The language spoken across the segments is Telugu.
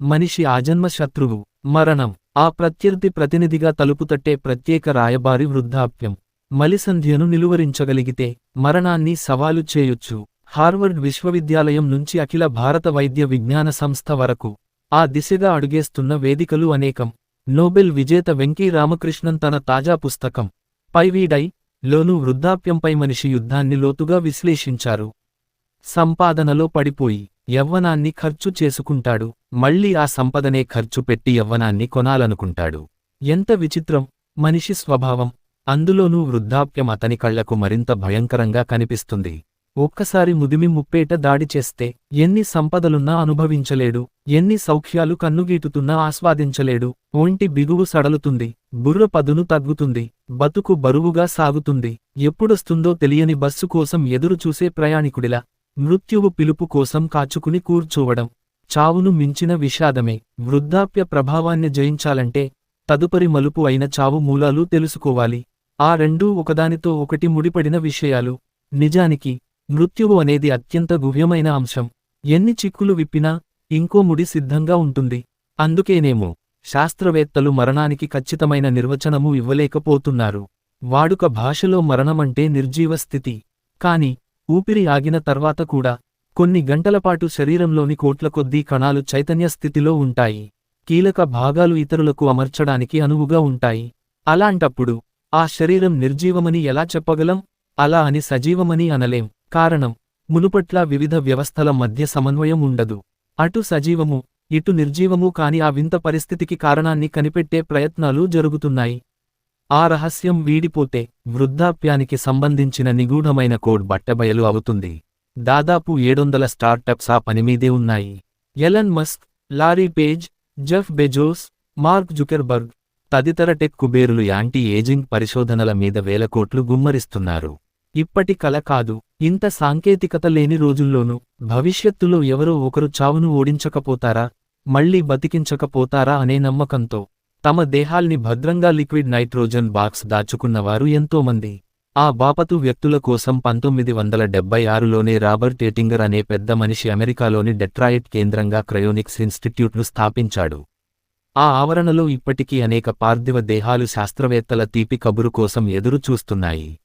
మనిషి ఆజన్మ శత్రువు మరణం. ఆ ప్రత్యర్థి ప్రతినిధిగా తలుపుతట్టే ప్రత్యేక రాయబారి వృద్ధాప్యం. మలిసంధ్యను నిలువరించగలిగితే మరణాన్ని సవాలు చేయొచ్చు. హార్వర్డ్ విశ్వవిద్యాలయం నుంచి అఖిల భారత వైద్య విజ్ఞాన సంస్థ వరకు. ఆ దిశగా అడుగేస్తున్న వేదికలు అనేకం. నోబెల్ విజేత వెంకీ రామకృష్ణన్ తన తాజా పుస్తకం. పైవీడై లోను వృద్ధాప్యంపై మనిషి యుద్ధాన్ని లోతుగా విశ్లేషించారు. సంపాదనలో పడిపోయి. యవ్వనాన్ని ఖర్చు చేసుకుంటాడు. మళ్ళీ ఆ సంపదనే ఖర్చు పెట్టి యవ్వనాన్ని కొనాలనుకుంటాడు. ఎంత విచిత్రం! మనిషి స్వభావం. అందులోనూ వృద్ధాప్యం అతని కళ్ళకు మరింత భయంకరంగా కనిపిస్తుంది. ఒక్కసారి ముదిమి ముప్పేట దాడి చేస్తే ఎన్ని సంపదలున్నా అనుభవించలేడు. ఎన్ని సౌఖ్యాలు కన్నుగీటుతున్నా ఆస్వాదించలేడు. ఒంటి బిగువు సడలుతుంది. బుర్ర పదును తగ్గుతుంది. బతుకు బరువుగా సాగుతుంది. ఎప్పుడొస్తుందో తెలియని బస్సు కోసం ఎదురుచూసే ప్రయాణికుడిలా. మృత్యువు పిలుపు కోసం కాచుకుని కూర్చోవడం. చావును మించిన విషాదమే. వృద్ధాప్య ప్రభావాన్ని జయించాలంటే తదుపరి మలుపు అయిన చావు మూలాలు తెలుసుకోవాలి. ఆ రెండూ ఒకదానితో ఒకటి ముడిపడిన విషయాలు. నిజానికి మృత్యువు అనేది అత్యంత గువ్యమైన అంశం. ఎన్ని చిక్కులు విప్పినా ఇంకో ముడి సిద్ధంగా ఉంటుంది. అందుకేనేమో శాస్త్రవేత్తలు మరణానికి ఖచ్చితమైన నిర్వచనము ఇవ్వలేకపోతున్నారు. వాడుక భాషలో మరణమంటే నిర్జీవ స్థితి. కాని ఊపిరి ఆగిన తర్వాత కూడా కొన్ని గంటలపాటు శరీరంలోని కోట్ల కొద్దీ కణాలు చైతన్య స్థితిలో ఉంటాయి. కీలక భాగాలు ఇతరులకు అమర్చడానికి అనువుగా ఉంటాయి. అలాంటప్పుడు ఆ శరీరం నిర్జీవమని ఎలా చెప్పగలం? అలా అని సజీవమని అనలేం. కారణం మునుపట్ల వివిధ వ్యవస్థల మధ్య సమన్వయం ఉండదు. అటు సజీవము ఇటు నిర్జీవము కాని ఆ వింత పరిస్థితికి కారణాన్ని కనిపెట్టే ప్రయత్నాలు జరుగుతున్నాయి. ఆ రహస్యం వీడిపోతే వృద్ధాప్యానికి సంబంధించిన నిగూఢమైన కోడ్ బట్టబయలు అవుతుంది. దాదాపు ఏడొందల స్టార్టప్స్ ఆ పనిమీదే ఉన్నాయి. Elon Musk Larry Page Jeff Bezos Mark Zuckerberg తదితర టెక్ కుబేరులు యాంటీ ఏజింగ్ పరిశోధనల మీద వేల కోట్లు గుమ్మరిస్తున్నారు. ఇప్పటి కల కాదు ఇంత సాంకేతికత లేని రోజుల్లోనూ భవిష్యత్తులో ఎవరో ఒకరు చావును ఓడించకపోతారా మళ్ళీ బతికించకపోతారా అనే నమ్మకంతో తమ దేహాల్ని భద్రంగా లిక్విడ్ నైట్రోజన్ బాక్స్ దాచుకున్నవారు ఎంతోమంది. ఆ బాపతు వ్యక్తుల కోసం పంతొమ్మిది వందల డెబ్బై ఆరులోనే రాబర్ట్ ఎటింగర్ అనే పెద్ద మనిషి అమెరికాలోని డెట్రాయిట్ కేంద్రంగా క్రయోనిక్స్ ఇన్స్టిట్యూట్ను స్థాపించాడు. ఆ ఆవరణలో ఇప్పటికీ అనేక పార్థివ దేహాలు శాస్త్రవేత్తల తీపి కబురు కోసం ఎదురు చూస్తున్నాయి.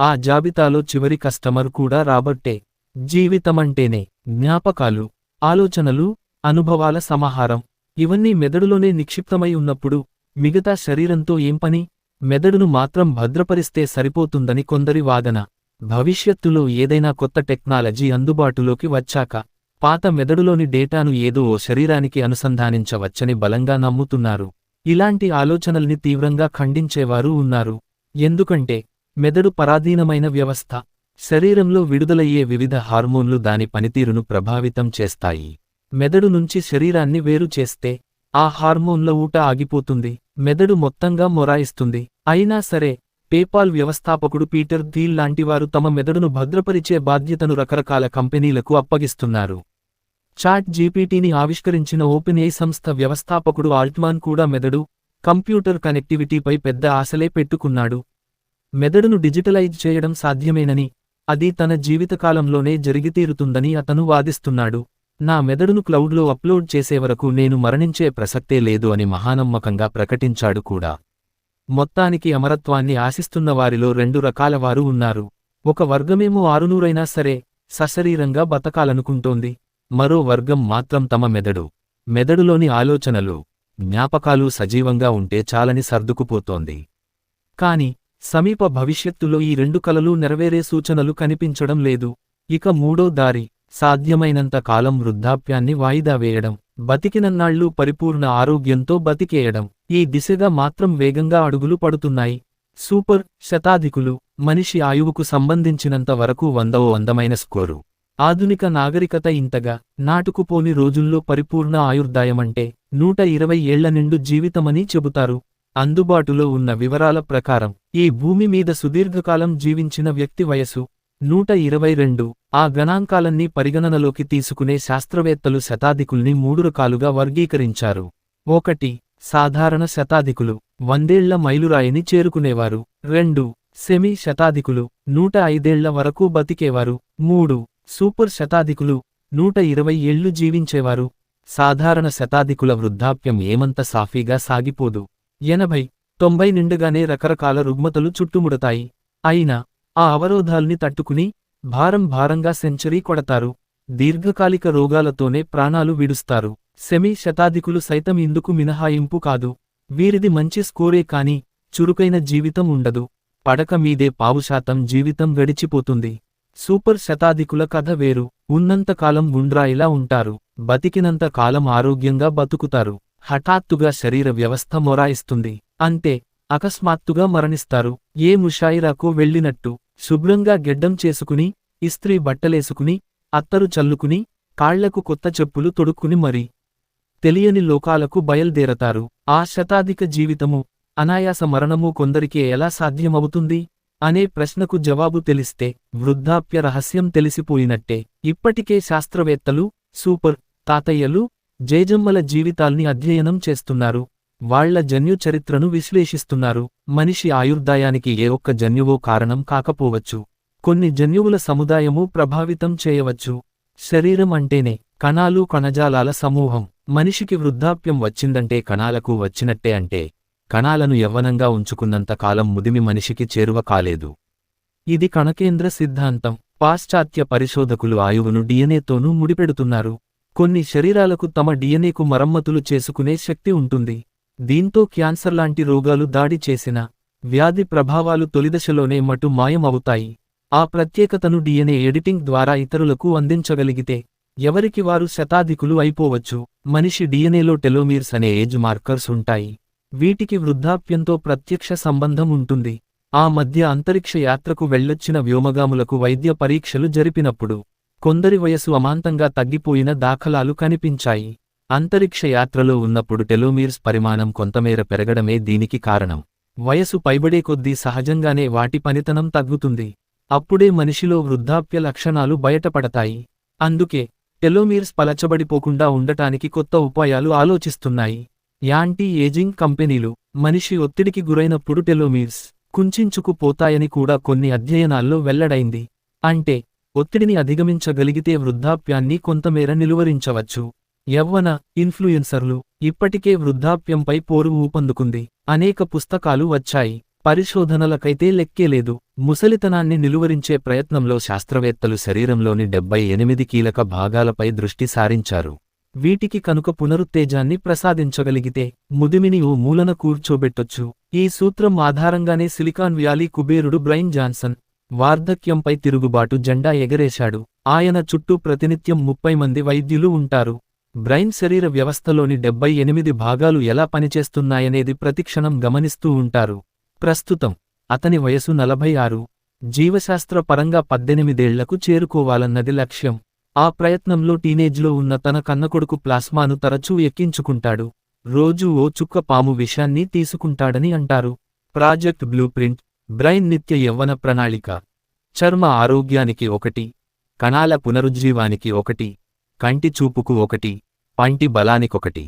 ఆ జాబితాలో చివరి కస్టమర్ కూడా రాబర్టే. జీవితమంటేనే జ్ఞాపకాలు ఆలోచనలు అనుభవాల సమాహారం. ఇవన్నీ మెదడులోనే నిక్షిప్తమై ఉన్నప్పుడు మిగతా శరీరంతో ఏం పని? మెదడును మాత్రం భద్రపరిస్తే సరిపోతుందని కొందరి వాదన. భవిష్యత్తులో ఏదైనా కొత్త టెక్నాలజీ అందుబాటులోకి వచ్చాక పాత మెదడులోని డేటాను ఏదో ఓ శరీరానికి అనుసంధానించవచ్చని బలంగా నమ్ముతున్నారు. ఇలాంటి ఆలోచనల్ని తీవ్రంగా ఖండించేవారు ఉన్నారు. ఎందుకంటే మెదడు పరాధీనమైన వ్యవస్థ. శరీరంలో విడుదలయ్యే వివిధ హార్మోన్లు దాని పనితీరును ప్రభావితం చేస్తాయి. మెదడు నుంచి శరీరాన్ని వేరు చేస్తే ఆ హార్మోన్ల ఊట ఆగిపోతుంది మెదడు మొత్తంగా మొరాయిస్తుంది. అయినా సరే పేపాల్ వ్యవస్థాపకుడు పీటర్ థీల్ లాంటివారు తమ మెదడును భద్రపరిచే బాధ్యతను రకరకాల కంపెనీలకు అప్పగిస్తున్నారు. చాట్ జీపీటీని ఆవిష్కరించిన ఓపెన్ సంస్థ వ్యవస్థాపకుడు ఆల్ట్మాన్ కూడా మెదడు కంప్యూటర్ కనెక్టివిటీపై పెద్ద ఆశలే పెట్టుకున్నాడు. మెదడును డిజిటలైజ్ చేయడం సాధ్యమేనని అది తన జీవితకాలంలోనే జరిగితీరుతుందని అతను వాదిస్తున్నాడు. నా మెదడును క్లౌడ్లో అప్లోడ్ చేసే వరకు నేను మరణించే ప్రసక్తే లేదు అని మహానమ్మకంగా ప్రకటించాడు కూడా. మొత్తానికి అమరత్వాన్ని ఆశిస్తున్న వారిలో రెండు రకాల వారు ఉన్నారు. ఒక వర్గమేమో ఆరునూరైనా సరే సశరీరంగా బతకాలనుకుంటోంది. మరో వర్గం మాత్రం తమ మెదడు మెదడులోని ఆలోచనలు జ్ఞాపకాలు సజీవంగా ఉంటే చాలని సర్దుకుపోతోంది. కాని సమీప భవిష్యత్తులో ఈ రెండు కలలు నెరవేరే సూచనలు కనిపించడం లేదు. ఇక మూడో దారి సాధ్యమైనంత కాలం వృద్ధాప్యాన్ని వాయిదా వేయడం బతికినన్నాళ్ళు పరిపూర్ణ ఆరోగ్యంతో బతికేయడం. ఈ దిశగా మాత్రం వేగంగా అడుగులు పడుతున్నాయి. సూపర్ శతాధికులు మనిషి ఆయువుకు సంబంధించినంత వరకు వందవ వందమైన స్కోరు. ఆధునిక నాగరికత ఇంతగా నాటుకుపోని రోజుల్లో పరిపూర్ణ ఆయుర్దాయమంటే నూట ఇరవై ఏళ్ళ నిండు జీవితమని చెబుతారు. అందుబాటులో ఉన్న వివరాల ప్రకారం ఈ భూమి మీద సుదీర్ఘకాలం జీవించిన వ్యక్తి వయసు నూట ఇరవై రెండు. ఆ గణాంకాలన్నీ పరిగణనలోకి తీసుకునే శాస్త్రవేత్తలు శతాధికుల్ని మూడు రకాలుగా వర్గీకరించారు. ఒకటి సాధారణ శతాధికులు వందేళ్ళ మైలురాయిని చేరుకునేవారు. రెండు సెమీ శతాధికులు నూట ఐదేళ్ళ వరకు బతికేవారు. మూడు సూపర్ శతాధికులు నూట ఇరవై ఏళ్ళు జీవించేవారు. సాధారణ శతాధికుల వృద్ధాప్యం ఏమంత సాఫీగా సాగిపోదు. ఎనభై తొంభై నిండుగానే రకరకాల రుగ్మతలు చుట్టుముడతాయి. అయినా ఆ అవరోధాల్ని తట్టుకుని భారం భారంగా సెంచరీ కొడతారు. దీర్ఘకాలిక రోగాలతోనే ప్రాణాలు విడుస్తారు. సెమీ శతాధికులు సైతం ఇందుకు మినహాయింపు కాదు. వీరిది మంచి స్కోరే కాని చురుకైన జీవితం ఉండదు. పడక మీదే పావుశాతం జీవితం గడిచిపోతుంది. సూపర్ శతాధికుల కథ వేరు. ఉన్నంతకాలం గుండ్రాయిలా ఉంటారు. బతికినంత కాలం ఆరోగ్యంగా బతుకుతారు. హఠాత్తుగా శరీర వ్యవస్థ మొరాయిస్తుంది. అంతే అకస్మాత్తుగా మరణిస్తారు. ఏ ముషాయిరాకో వెళ్ళినట్టు. శుభ్రంగా గెడ్డం చేసుకుని ఇస్త్రీ బట్టలేసుకుని అత్తరు చల్లుకుని కాళ్ళకు కొత్త చెప్పులు తొడుక్కుని మరి. తెలియని లోకాలకు బయల్దేరతారు. ఆ శతాధిక జీవితము అనాయాస మరణము కొందరికి ఎలా సాధ్యమవుతుంది? అనే ప్రశ్నకు జవాబు తెలిస్తే వృద్ధాప్య రహస్యం తెలిసిపోయినట్టే. ఇప్పటికే శాస్త్రవేత్తలు సూపర్ తాతయ్యలు జేజమ్మల జీవితాల్ని అధ్యయనం చేస్తున్నారు. వాళ్ళ జన్యు చరిత్రను విశ్లేషిస్తున్నారు. మనిషి ఆయుర్దాయానికి ఏ ఒక్క జన్యువో కారణం కాకపోవచ్చు. కొన్ని జన్యువుల సముదాయము ప్రభావితం చేయవచ్చు. శరీరం అంటేనే కణాలు కణజాలాల సమూహం. మనిషికి వృద్ధాప్యం వచ్చిందంటే కణాలకు వచ్చినట్టే అంటే కణాలను యవ్వనంగా ఉంచుకున్నంత కాలం ముదిమి మనిషికి చేరువ కాలేదు. ఇది కణకేంద్ర సిద్ధాంతం. పాశ్చాత్య పరిశోధకులు ఆయువును డిఎన్ఏతోనూ ముడిపెడుతున్నారు. కొన్ని శరీరాలకు తమ డిఎన్ఏకు మరమ్మతులు చేసుకునే శక్తి ఉంటుంది. దీంతో క్యాన్సర్ లాంటి రోగాలు దాడి చేసిన వ్యాధి ప్రభావాలు తొలిదశలోనే మటు మాయమవుతాయి. ఆ ప్రత్యేకతను డిఎన్ఏ ఎడిటింగ్ ద్వారా ఇతరులకు అందించగలిగితే ఎవరికి వారు శతాధికులు అయిపోవచ్చు. మనిషి డిఎన్ఏలో టెలోమీర్స్ అనే ఏజ్ మార్కర్స్ ఉంటాయి. వీటికి వృద్ధాప్యంతో ప్రత్యక్ష సంబంధం ఉంటుంది. ఆ మధ్య అంతరిక్ష యాత్రకు వెళ్ళొచ్చిన వ్యోమగాములకు వైద్య పరీక్షలు జరిపినప్పుడు కొందరి వయసు అమాంతంగా తగ్గిపోయిన దాఖలాలు కనిపించాయి. అంతరిక్ష యాత్రలో ఉన్నప్పుడు టెలోమీర్స్ పరిమాణం కొంతమేర పెరగడమే దీనికి కారణం. వయసు పైబడే కొద్దీ సహజంగానే వాటి పనితనం తగ్గుతుంది. అప్పుడే మనిషిలో వృద్ధాప్య లక్షణాలు బయటపడతాయి. అందుకే టెలోమీర్స్ పలచబడిపోకుండా ఉండటానికి కొత్త ఉపాయాలు ఆలోచిస్తున్నాయి. యాంటీ ఏజింగ్ కంపెనీలు మనిషి ఒత్తిడికి గురైనప్పుడు టెలోమీర్స్ కుంచుకుపోతాయని కూడా కొన్ని అధ్యయనాల్లో వెల్లడైంది. అంటే ఒత్తిడిని అధిగమించగలిగితే వృద్ధాప్యాన్ని కొంతమేర నిలువరించవచ్చు. యవ్వన ఇన్ఫ్లుయెన్సర్లు ఇప్పటికే వృద్ధాప్యంపై పోరు ఊపందుకుంది. అనేక పుస్తకాలు వచ్చాయి. పరిశోధనలకైతే లెక్కేలేదు ముసలితనాన్ని నిలువరించే ప్రయత్నంలో శాస్త్రవేత్తలు శరీరంలోని డెబ్బై ఎనిమిది కీలక భాగాలపై దృష్టి సారించారు. వీటికి కనుక పునరుత్తేజాన్ని ప్రసాదించగలిగితే ముదిమిని ఓ మూలన కూర్చోబెట్టొచ్చు. ఈ సూత్రం ఆధారంగానే సిలికాన్ వ్యాలీ కుబేరుడు బ్రైన్ జాన్సన్ వార్ధక్యంపై తిరుగుబాటు జెండా ఎగరేశాడు. ఆయన చుట్టూ ప్రతినిత్యం ముప్పై మంది వైద్యులు ఉంటారు. బ్రైన్ శరీర వ్యవస్థలోని డెబ్బై ఎనిమిది భాగాలు ఎలా పనిచేస్తున్నాయనేది ప్రతిక్షణం గమనిస్తూ ఉంటారు. ప్రస్తుతం అతని వయసు నలభై ఆరు జీవశాస్త్ర పరంగా పద్దెనిమిదేళ్ళకు చేరుకోవాలన్నది లక్ష్యం. ఆ ప్రయత్నంలో టీనేజ్లో ఉన్న తన కన్నకొడుకు ప్లాస్మాను తరచూ ఎక్కించుకుంటాడు. రోజూ ఓ చుక్క పాము విషాన్ని తీసుకుంటాడని అంటారు. ప్రాజెక్ట్ బ్లూ ప్రింట్ బ్రైన్ నిత్య యవ్వన ప్రణాళిక. చర్మ ఆరోగ్యానికి ఒకటి కణాల పునరుజ్జీవానికి ఒకటి కంటి చూపుకు ఒకటి. పంటి బలానికొకటి.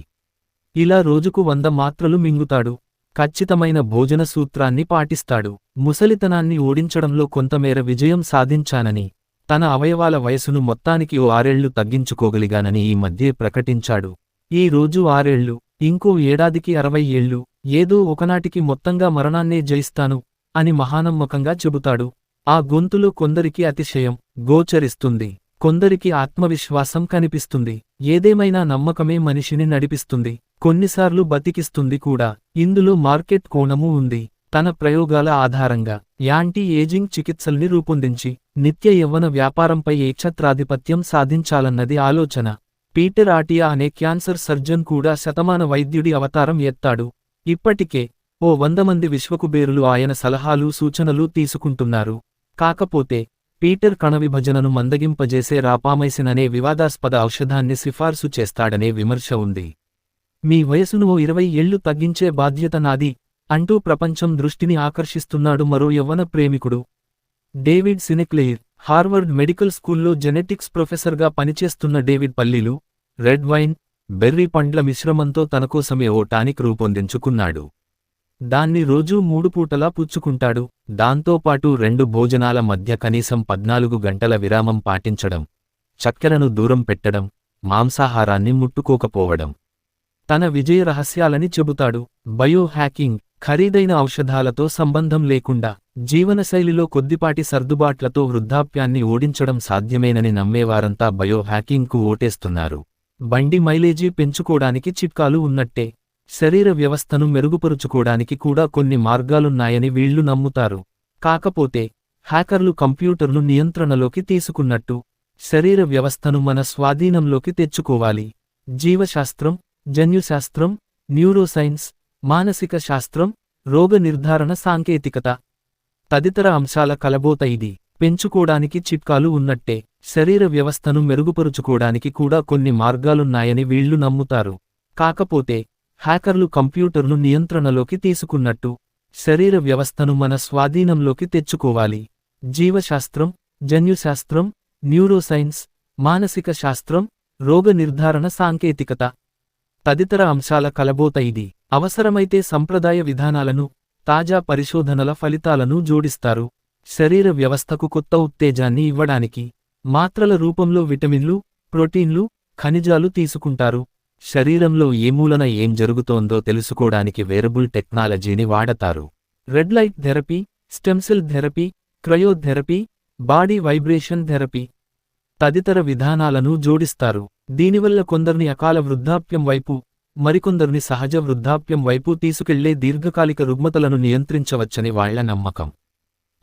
ఇలా రోజుకు వంద మాత్రలు మింగుతాడు. ఖచ్చితమైన భోజన సూత్రాన్ని పాటిస్తాడు. ముసలితనాన్ని ఓడించడంలో కొంతమేర విజయం సాధించానని తన అవయవాల వయసును మొత్తానికి ఓ ఆరేళ్ళు తగ్గించుకోగలిగానని ఈ మధ్యే ప్రకటించాడు. ఈ రోజు ఆరేళ్ళు ఇంకో ఏడాదికి అరవై ఏళ్ళు ఏదో ఒకనాటికి మొత్తంగా మరణాన్నే జయిస్తాను అని మహానమ్మకంగా చెబుతాడు. ఆ గొంతులో కొందరికి అతిశయం గోచరిస్తుంది. కొందరికి ఆత్మవిశ్వాసం కనిపిస్తుంది. ఏదేమైనా నమ్మకమే మనిషిని నడిపిస్తుంది కొన్నిసార్లు బతికిస్తుంది కూడా. ఇందులో మార్కెట్ కోణము ఉంది. తన ప్రయోగాల ఆధారంగా యాంటీ ఏజింగ్ చికిత్సల్ని రూపొందించి నిత్య యవ్వన వ్యాపారంపై ఏక్షత్రాధిపత్యం సాధించాలన్నది ఆలోచన. పీటర్ ఆటియా అనే క్యాన్సర్ సర్జన్ కూడా శతమాన వైద్యుడి అవతారం ఎత్తాడు. ఇప్పటికే ఓ వంద మంది విశ్వకుబేరులు ఆయన సలహాలు సూచనలు తీసుకుంటున్నారు. కాకపోతే పీటర్ కణ విభజనను మందగింపజేసే రాపామైసిన్ అనే వివాదాస్పద ఔషధాన్ని సిఫార్సు చేస్తాడనే విమర్శ ఉంది. మీ వయసును ఓ ఇరవై ఏళ్ళు తగ్గించే బాధ్యత నాది అంటూ ప్రపంచం దృష్టిని ఆకర్షిస్తున్నాడు మరో యవ్వన ప్రేమికుడు. డేవిడ్ సినెక్లెయిర్ హార్వర్డ్ మెడికల్ స్కూల్లో జెనెటిక్స్ ప్రొఫెసర్గా పనిచేస్తున్న డేవిడ్ పల్లీలు రెడ్ వైన్ బెర్రీ పండ్ల మిశ్రమంతో తనకోసమే ఓ టానిక్ రూపొందించుకున్నాడు. దాన్ని రోజూ మూడు పూటలా పుచ్చుకుంటాడు. దాంతోపాటు రెండు భోజనాల మధ్య కనీసం పద్నాలుగు గంటల విరామం పాటించడం చక్కెరను దూరం పెట్టడం మాంసాహారాన్ని ముట్టుకోకపోవడం. తన విజయ రహస్యాలని చెబుతాడు. బయో హ్యాకింగ్ ఖరీదైన ఔషధాలతో సంబంధం లేకుండా జీవనశైలిలో కొద్దిపాటి సర్దుబాట్లతో వృద్ధాప్యాన్ని ఓడించడం సాధ్యమేనని నమ్మేవారంతా బయో హ్యాకింగ్కు ఓటేస్తున్నారు. బండి మైలేజీ పెంచుకోడానికి చిట్కాలు ఉన్నట్టే. శరీర వ్యవస్థను మెరుగుపరుచుకోడానికి కూడా కొన్ని మార్గాలున్నాయని వీళ్ళు నమ్ముతారు. కాకపోతే హ్యాకర్లు కంప్యూటర్ను నియంత్రణలోకి తీసుకున్నట్టు శరీర వ్యవస్థను మన స్వాధీనంలోకి తెచ్చుకోవాలి. జీవశాస్త్రం జన్యుశాస్త్రం న్యూరోసైన్స్ మానసిక శాస్త్రం రోగ నిర్ధారణ సాంకేతికత. తదితర అంశాల కలబోత ఇది. పెంచుకోడానికి చిట్కాలు ఉన్నట్టే శరీర వ్యవస్థను మెరుగుపరుచుకోడానికి కూడా కొన్ని మార్గాలున్నాయని వీళ్ళు నమ్ముతారు. కాకపోతే హ్యాకర్లు కంప్యూటర్ను నియంత్రణలోకి తీసుకున్నట్టు శరీర వ్యవస్థను మన స్వాధీనంలోకి తెచ్చుకోవాలి. జీవశాస్త్రం జన్యుశాస్త్రం న్యూరోసైన్స్ మానసిక శాస్త్రం రోగ నిర్ధారణ సాంకేతికత. తదితర అంశాల కలబోత ఇది. అవసరమైతే సంప్రదాయ విధానాలను తాజా పరిశోధనల ఫలితాలను జోడిస్తారు. శరీర వ్యవస్థకు కొత్త ఉత్తేజాన్ని ఇవ్వడానికి మాత్రల రూపంలో విటమిన్లు ప్రోటీన్లు ఖనిజాలు తీసుకుంటారు. శరీరంలో ఏ మూలన ఏం జరుగుతోందో తెలుసుకోవడానికి వేరబుల్ టెక్నాలజీని వాడతారు. Red light therapy stem cell therapy cryotherapy body vibration therapy తదితర విధానాలను జోడిస్తారు. దీనివల్ల కొందరిని అకాల వృద్ధాప్యం వైపు మరికొందరిని సహజ వృద్ధాప్యం వైపు తీసుకెళ్ళే దీర్ఘకాలిక రుగ్మతలను నియంత్రించవచ్చని వాళ్ళ నమ్మకం.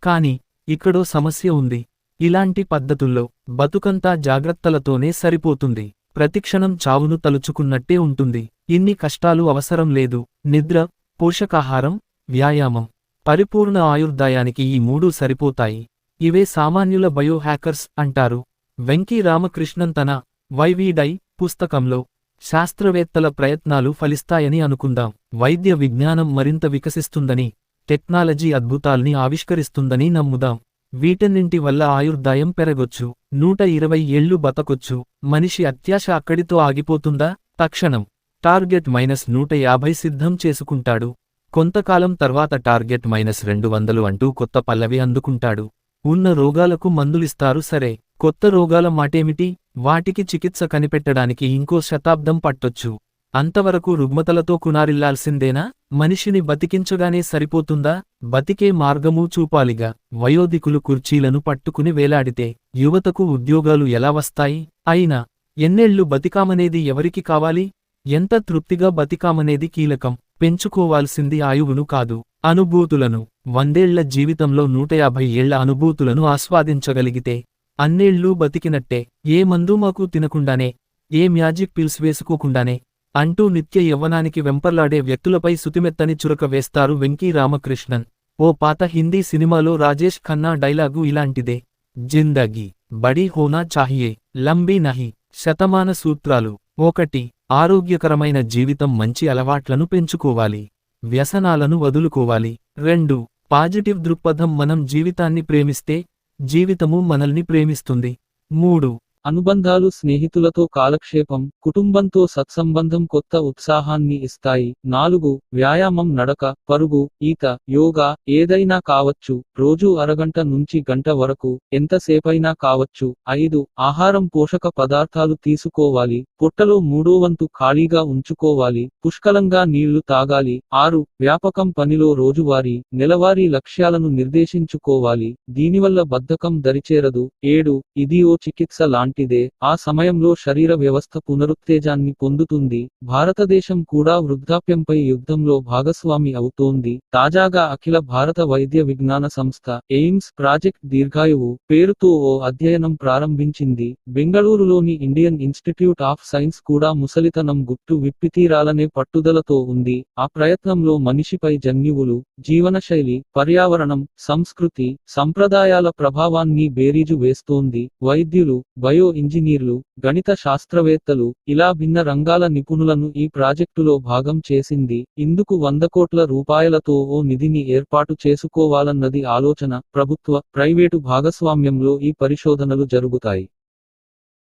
కాని ఇక్కడో సమస్య ఉంది. ఇలాంటి పద్ధతుల్లో బతుకంతా జాగ్రత్తలతోనే సరిపోతుంది. ప్రతిక్షణం చావును తలుచుకున్నట్టే ఉంటుంది. ఇన్ని కష్టాలు అవసరం లేదు. నిద్ర పోషకాహారం వ్యాయామం. పరిపూర్ణ ఆయుర్దాయానికి ఈ మూడూ సరిపోతాయి. ఇవే సామాన్యుల బయోహ్యాకర్స్ అంటారు. వెంకీ రామకృష్ణన్ తన వైవీడై పుస్తకంలో శాస్త్రవేత్తల ప్రయత్నాలు ఫలిస్తాయని అనుకుందాం. వైద్య విజ్ఞానం మరింత వికసిస్తుందని టెక్నాలజీ అద్భుతాల్ని ఆవిష్కరిస్తుందని నమ్ముదాం. వీటన్నింటి వల్ల ఆయుర్దాయం పెరగొచ్చు. నూట ఇరవై ఏళ్ళు బతకొచ్చు. మనిషి అత్యాశ అక్కడితో ఆగిపోతుందా? తక్షణం. టార్గెట్ మైనస్ నూట యాభై సిద్ధం చేసుకుంటాడు. కొంతకాలం తర్వాత టార్గెట్ మైనస్ రెండు వందలు అంటూ కొత్త పల్లవి అందుకుంటాడు. ఉన్న రోగాలకు మందులిస్తారు సరే. కొత్త రోగాల మాటేమిటి? వాటికి చికిత్స కనిపెట్టడానికి ఇంకో శతాబ్దం పట్టొచ్చు. అంతవరకు రుగ్మతలతో కునారిల్లాల్సిందేనా? మనిషిని బతికించగానే సరిపోతుందా? బతికే మార్గమూ చూపాలిగా. వయోధికులు కుర్చీలను పట్టుకుని వేలాడితే యువతకు ఉద్యోగాలు ఎలా వస్తాయి? అయినా ఎన్నేళ్ళు బతికామనేది ఎవరికి కావాలి? ఎంత తృప్తిగా బతికామనేది కీలకం. పెంచుకోవాల్సింది ఆయువును కాదు అనుభూతులను. వందేళ్ళ జీవితంలో నూట యాభై ఏళ్ళ అనుభూతులను ఆస్వాదించగలిగితే అన్నేళ్ళూ బతికినట్టే. ఏ మందు మాకు తినకుండానే ఏ మ్యాజిక్ పిల్స్ వేసుకోకుండానే అంటూ నిత్య యవ్వనానికి వెంపర్లాడే వ్యక్తులపై సుతిమెత్తని చురక వేస్తారు వెంకీ రామకృష్ణన్. ఓ పాత హిందీ సినిమాలో రాజేష్ ఖన్నా డైలాగు ఇలాంటిదే. జిందగీ బడీ హోనా చాహియే లంబీ నహి శతమాన సూత్రాలు. ఒకటి ఆరోగ్యకరమైన జీవితం మంచి అలవాట్లను పెంచుకోవాలి. వ్యసనాలను వదులుకోవాలి. రెండు పాజిటివ్ దృక్పథం మనం జీవితాన్ని ప్రేమిస్తే జీవితము మనల్ని ప్రేమిస్తుంది. మూడు అనుబంధాలు స్నేహితులతో కాలక్షేపం కుటుంబంతో సత్సంబంధం కొత్త ఉత్సాహాన్ని ఇస్తాయి. నాలుగు వ్యాయామం నడక పరుగు ఈత యోగా ఏదైనా కావచ్చు. రోజు అరగంట నుంచి గంట వరకు ఎంతసేపైనా కావచ్చు. ఐదు ఆహారం పోషక పదార్థాలు తీసుకోవాలి. పొట్టలో మూడో వంతు ఖాళీగా ఉంచుకోవాలి. పుష్కలంగా నీళ్ళు తాగాలి. ఆరు వ్యాపకం పనిలో రోజువారీ నెలవారీ లక్ష్యాలను నిర్దేశించుకోవాలి. దీనివల్ల బద్ధకం దరిచేరదు. ఏడు ఇది ఓ చికిత్స లాంటిదే ఆ సమయంలో శరీర వ్యవస్థ పునరుత్తేజాన్ని పొందుతుంది. భారతదేశం కూడా వృద్ధాప్యంపై యుద్ధంలో భాగస్వామి అవుతోంది. తాజాగా అఖిల భారత వైద్య విజ్ఞాన సంస్థ ఎయిమ్స్ ప్రాజెక్ట్ దీర్ఘాయువు పేరుతో ఓ అధ్యయనం ప్రారంభించింది. బెంగళూరులోని ఇండియన్ ఇన్స్టిట్యూట్ ఆఫ్ సైన్స్ కూడా ముసలితనం గుట్టు విప్పితీరాలనే పట్టుదలతో ఉంది. ఆ ప్రయత్నంలో మనిషిపై జన్యువులు జీవనశైలి పర్యావరణం సంస్కృతి సంప్రదాయాల ప్రభావాన్ని బేరీజు వేస్తోంది. వైద్యులు బయో ఇంజనీర్లు గణిత శాస్త్రవేత్తలు ఇలా భిన్న రంగాల నిపుణులను ఈ ప్రాజెక్టులో భాగం చేసింది. ఇందుకు వంద కోట్ల రూపాయలతో ఓ నిధిని ఏర్పాటు చేసుకోవాలన్నది ఆలోచన ప్రభుత్వ ప్రైవేటు భాగస్వామ్యంలో ఈ పరిశోధనలు జరుగుతాయి.